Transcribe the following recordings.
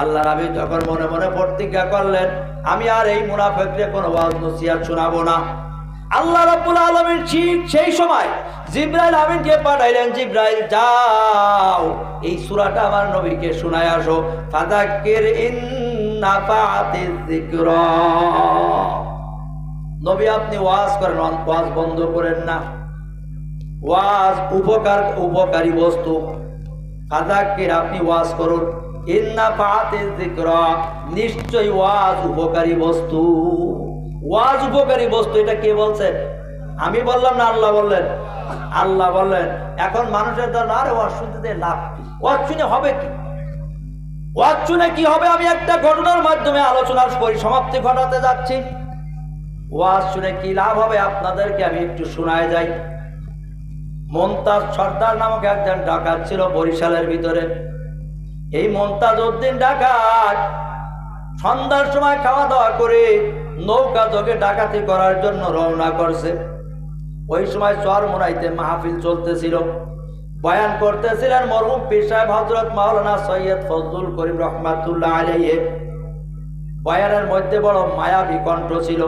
আল্লাহ নবী যখন মনে মনে প্রতিজ্ঞা করলেন, আমি আর এই মুনাফেককে কোনো ওয়াজ নসিহত শোনাবো না। আল্লাহ রাব্বুল আলামিন ঠিক সেই সময় জিব্রাইল আমিনকে পাঠাইলেন, জিব্রাইল, যাও। এই সূরাটা আমার নবীকে শোনায় আসো। ফাযাক্কির ইন যিকরা। নবী, আপনি ওয়াজ করেন, ওয়াজ বন্ধ করেন না। ওয়াজ উপকার, উপকারী বস্তু। ফাযাক্কির আপনি ওয়াজ করুন। ওয়াজ উপকারী বস্তু। ওয়াজ উপকারী বস্তু, এটা কে আমি বললাম না, আল্লাহ বললেন। আল্লাহ বললেন, এখন মানুষের দ্বারা আরে ওয়াজ শুনতে লাভ কি? হবে কি? ওয়াজ কি হবে? আমি একটা ঘটনার মাধ্যমে আলোচনার পরিসমাপ্তি ঘটাতে যাচ্ছি। ওয়াজ শুনে কি লাভ হবে? আপনাদেরকে আমি একটু শোনায় যাই। মমতাজ সর্দার নামক একজন ডাকাত ছিল বরিশালের ভিতরে। এই মমতাজ উদ্দিন ডাকাত সন্ধ্যার সময় খাওয়া দাওয়া করে নৌকা যোগে ডাকাতি করার জন্য রওনা করছে। ওই সময় চর মোনাইতে মাহফিল চলতেছিল। বয়ান করতেছিলেন মরহুম পীর সাহেব হজরত মাওলানা সৈয়দ ফজলুল করিম রহমাতুল্লাহ আলাইহি। বয়ানের মধ্যে বড় মায়াবী কণ্ঠ ছিল।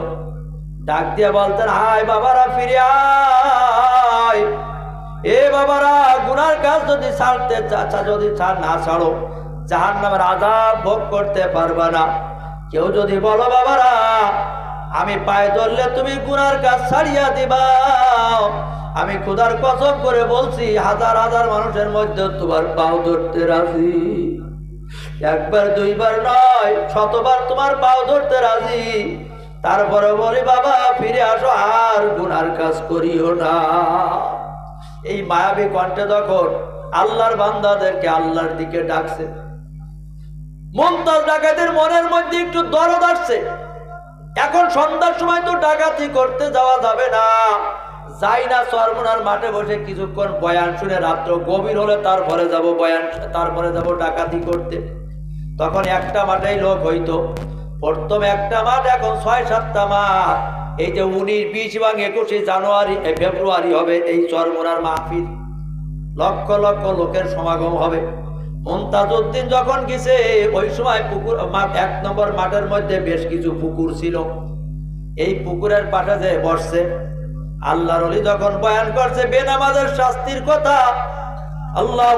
ডাক দিয়ে বলতেন হাই বাবারা, ফিরে আয়। এ বাবারা, গুনার কাজ যদি ছাড়তে চাচা যদি না ছাড়ো জাহান নামের আজাব ভোগ করতে পারবা না। কেউ যদি বলো, বাবারা, আমি পায়ে ধরলে তুমি গুনার কাজ ছাড়িয়া দিবা। আমি খুদার কসম করে বলছি, হাজার হাজার মানুষের মধ্যে তোমার পাও ধরতে রাজি। একবার, দুইবার নয়, শতবার তোমার পাও ধরতে রাজি। তারপরে বলি, বাবা, ফিরে আসো, আর গুনার কাজ করিও না। এই মায়াবী কণ্ঠে তখন আল্লাহর বান্দাদেরকে আল্লাহর দিকে ডাকছে, মমতাজ ডাকাতের মনের মধ্যে একটু দরদ আসছে। এখন সন্ধ্যার সময় তো ডাকাতি করতে যাওয়া যাবে না। যাই না সরমনার মাঠে বসে কিছুক্ষণ বয়ান শুনে রাত্র গভীর হলে তারপরে যাব বয়ান, তারপরে যাব ডাকাতি করতে। তখন একটা মাঠেই লোক হইতো। প্রথম একটা মাঠ, এখন ছয় সাতটা মাঠ। এই যে উনিশ, বিশ এবং একুশে জানুয়ারি ফেব্রুয়ারি হবে এই চরমোনার মাহফিল। লক্ষ লক্ষ লোকের সমাগম হবে। মমতাজউদ্দিন যখন গেছে, ওই সময় পুকুর এক নম্বর মাঠের মধ্যে বেশ কিছু পুকুর ছিল। এই পুকুরের পাশে যে বসছে, আল্লাহর অলি যখন বয়ান করছে, বেনামাজের শাস্তির কথা, আল্লাহ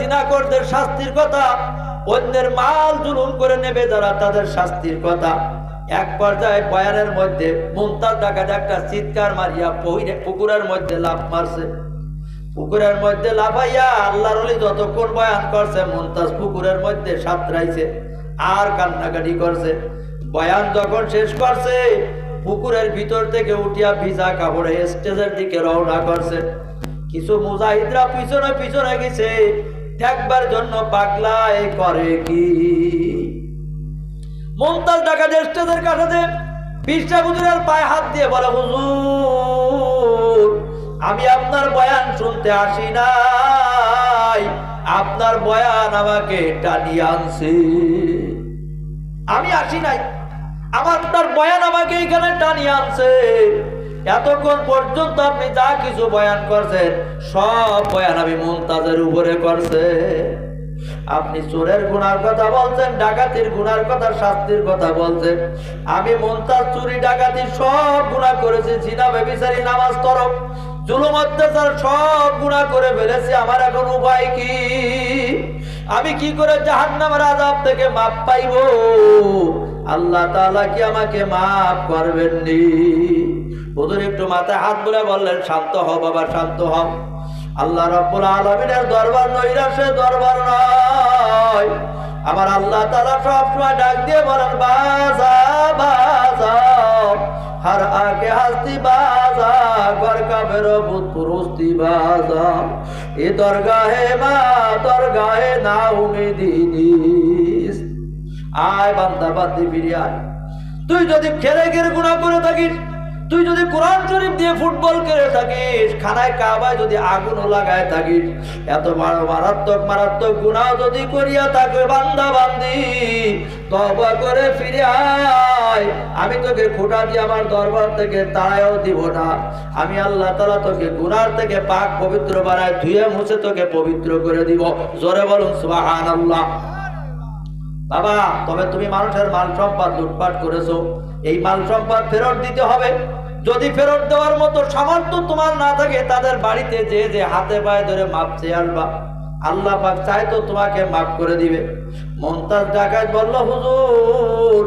জিনাকরদের শাস্তির কথা, অন্যের মাল জুলুম করে নেবে যারা তাদের শাস্তির কথা। এক পর্যায়ে বয়ানের মধ্যে মুমতাজ ডাকাত একটা চিৎকার মারিয়া পহিরে পুকুরের মধ্যে লাফ মারছে। পুকুরের মধ্যে লাফাইয়া আল্লাহর যতক্ষণ বয়ান করছে, মুমতাজ পুকুরের মধ্যে সাঁতরাইছে, আর কান্নাকাটি করছে। বয়ান যখন শেষ করছে, পুকুরের ভিতর থেকে উঠিয়া ভিজা কাপড়ে স্টেজের দিকে রওনা করছে। কিছু মুজাহিদরা পিছনে পিছনে গেছে, দেখবার জন্য পাগলায় করে কি? মমতাজ ডাকাত স্টেজের কাছে বিশটা হুজুরের পায়ে হাত দিয়ে বলে, হুজুর, আমি আপনার বয়ান শুনতে আসি নাই। আপনার বয়ান আমাকে টানিয়ে আনছে। আমি আসি নাই। আমার আপনার বয়ান আমাকে এখানে টানিয়ে আনছে। এতক্ষণ পর্যন্ত আপনি যা কিছু বয়ান করছেন, সব বয়ান আমি মমতাজের উপরে করছে। আপনি চোরের গুনার কথা বলছেন, ডাকাতির গুনার কথা, শাস্তির কথা বলছেন। আমি মুমতাজ চুরি, ডাকাতি সব গুণা করেছি, জিনা, বেবিচারি, নামাজ তরফ জুলুম সব করে আমার এখন উপায় কি? আমি কি করে আজাব থেকে আল্লাহ কি আমাকে মাফ হুজুর একটু মাথায় হাত বলে বললেন, শান্ত হও বাবা, শান্ত হও। আল্লাহ রব্বুল আলমিনের দরবার নৈরাশে দরবার নয়। আমার আল্লাহ তালা সবসময় ডাক দিয়ে বলেন, বাজা বাজা, হার আগে হাসতি, বাজা, ঘর কাপের ভূত পুরুষতি বাজা। এ দরগাহে মা, দরগাহে না উমেদিনিস আয় বান্দা বান্দি ফিরে তুই যদি খেলে গেলে গুণা করে থাকিস তুই যদি কোরআন শরীফ দিয়ে ফুটবল খেলে থাকিস, খানায় কাবায় যদি আগুনও লাগায় থাকিস, এত মারাত্মক মারাত্মক গুণাও যদি করিয়া থাকে বান্দা বান্দি তবা করে ফিরে আয়। আমি তোকে খোটা দিয়ে আমার দরবার থেকে তাড়াইও দিব না। আমি আল্লাহ তালা তোকে গুনার থেকে পাক পবিত্র বানায় ধুয়ে মুছে তোকে পবিত্র করে দিব। জোরে বলুন সুবাহান আল্লাহ বাবা, তবে তুমি মানুষের মাল সম্পদ লুটপাট করেছ। এই মাল সম্পদ ফেরত দিতে হবে। যদি ফেরত দেওয়ার মতো সামর্থ্য তোমার না থাকে, তাদের বাড়িতে যে যে হাতে পায়ে ধরে মাপ চেয়ে আসবা আল্লাহ পাক চাই তো তোমাকে মাফ করে দিবে। মমতাজ ডাকাত বলল, হুজুর,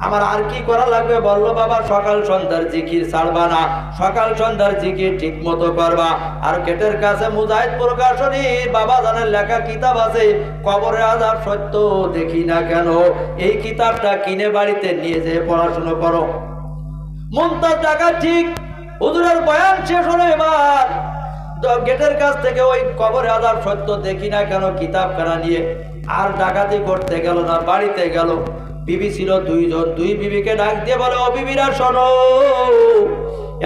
আমার আর কি করা লাগবে? বলল, বাবা, সকাল সন্ধ্যার জিকির ছাড়বা না। সকাল সন্ধ্যার জিকির ঠিক মতো করবা। আর গেটের কাছে মুজাহিদ প্রকাশনী, বাবা জানের লেখা কিতাব আছে, কবরে আজাব সত্য দেখি না কেন। এই কিতাবটা কিনে বাড়িতে নিয়ে যেয়ে পড়াশোনা করো। মমতাজ টাকা ঠিক। হুজুরের বয়ান শেষ হলো এবার। গেটের কাছ থেকে ওই কবরে আদার সত্য দেখি না কেন কিতাব খানা নিয়ে। আর ডাকাতি করতে গেল না, বাড়িতে গেল। বিবি ছিল দুইজন, দুই বিবিকে ডাক দিয়ে বলে, ও বিবিরা, শোনো।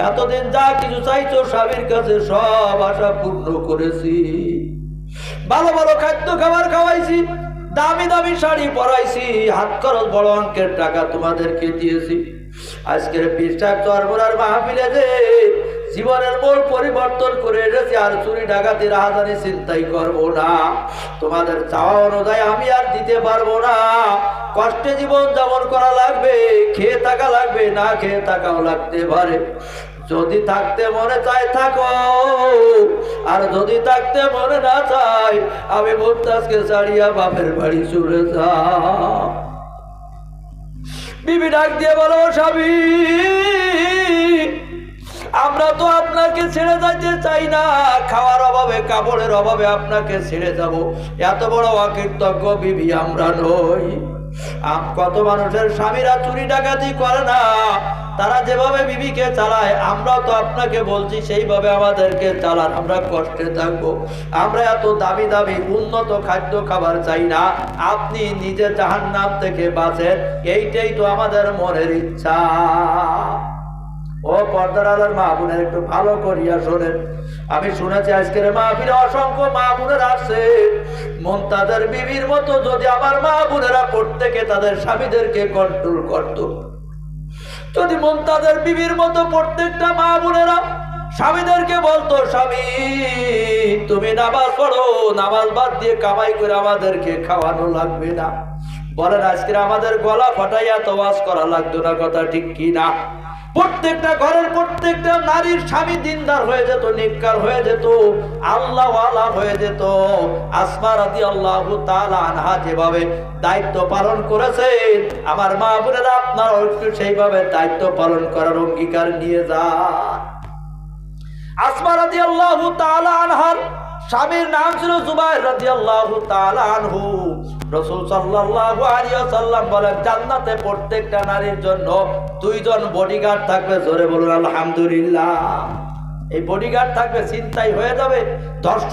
এতদিন যা কিছু চাইছো, স্বামীর কাছে সব আশা পূর্ণ করেছি। ভালো ভালো খাদ্য খাবার খাওয়াইছি, দামি দামি শাড়ি পরাইছি, হাত খরচ বড় অঙ্কের টাকা তোমাদেরকে দিয়েছি। আজকের পৃষ্ঠা চরমরার মাহফিলে যে জীবনের মোড় পরিবর্তন করে এসেছি আর চুরি ডাকাতি রাহাজানি চিন্তাই করব না। তোমাদের চাওয়া অনুযায়ী আমি আর দিতে পারব না। কষ্টে জীবন যাপন করা লাগবে, খেয়ে থাকা লাগবে, না খেয়ে থাকাও লাগতে পারে। যদি থাকতে মনে চায়, থাকো। আর যদি থাকতে মনে না চায়, আমি মুমতাজকে ছাড়িয়া বাপের বাড়ি চলে যা বিবি ডাক দিয়ে বলো স্বামী, আমরা তো আপনাকে ছেড়ে যাইতে চাই না। খাওয়ার অভাবে, কাপড়ের অভাবে আপনাকে ছেড়ে যাব। এত বড় অকৃতজ্ঞ বিবি আমরা নই। কত মানুষের স্বামীরা চুরি ডাকাতি করে না। তারা যেভাবে বিবিকে চালায়, আমরাও তো আপনাকে বলছি সেইভাবে আমাদেরকে চালান। আমরা কষ্টে থাকব। আমরা এত দামি দামি উন্নত খাদ্য খাবার চাই না। আপনি নিজে জাহান নাম থেকে বাঁচেন। এইটাই তো আমাদের মনের ইচ্ছা। ও পর্দার আলার মা বোনের একটু ভালো করিয়া শোনেন। আমি শুনেছি আজকের মাহফিলে অসংখ্য মা বোনের আছে। মন তাদের বিবির মতো যদি আমার মা বোনেরা প্রত্যেকে তাদের স্বামীদেরকে কন্ট্রোল করতো। যদি মমতাজের বিবির মতো প্রত্যেকটা মা বোনেরা স্বামীদেরকে বলতো, স্বামী, তুমি নামাজ পড়ো, নামাজ বাদ দিয়ে কামাই করে আমাদেরকে খাওয়ানো লাগবে না। বলেন আজকে আমাদের গলা ফাটাইয়া তো করা লাগতো না। কথা ঠিক কি না? প্রত্যেকটা ঘরের প্রত্যেকটা নারীর স্বামী দিনদার হয়ে যেত নিকার হয়ে যেত আল্লাহ আল্লাহ হয়ে যেত। আসমা রাদি আল্লাহ আনহা যেভাবে দায়িত্ব পালন করেছেন, আমার মা বোনেরা আপনার একটু সেইভাবে দায়িত্ব পালন করার অঙ্গীকার নিয়ে যান। আসমা রাজি আল্লাহ আনহার স্বামীর নাম ছিল জুবাইর রাজি আল্লাহ আনহু। রসুল সাল্লাল্লাহু আলাইহি ওয়াসাল্লাম বলেন, জান্নাতে প্রত্যেকটা নারীর জন্য দুইজন বডিগার্ড থাকবে। জোরে বলুন, আলহামদুলিল্লাহ। এই বডিগার্ড থাকবে চিন্তাই হয়ে যাবে। ধর্ষণ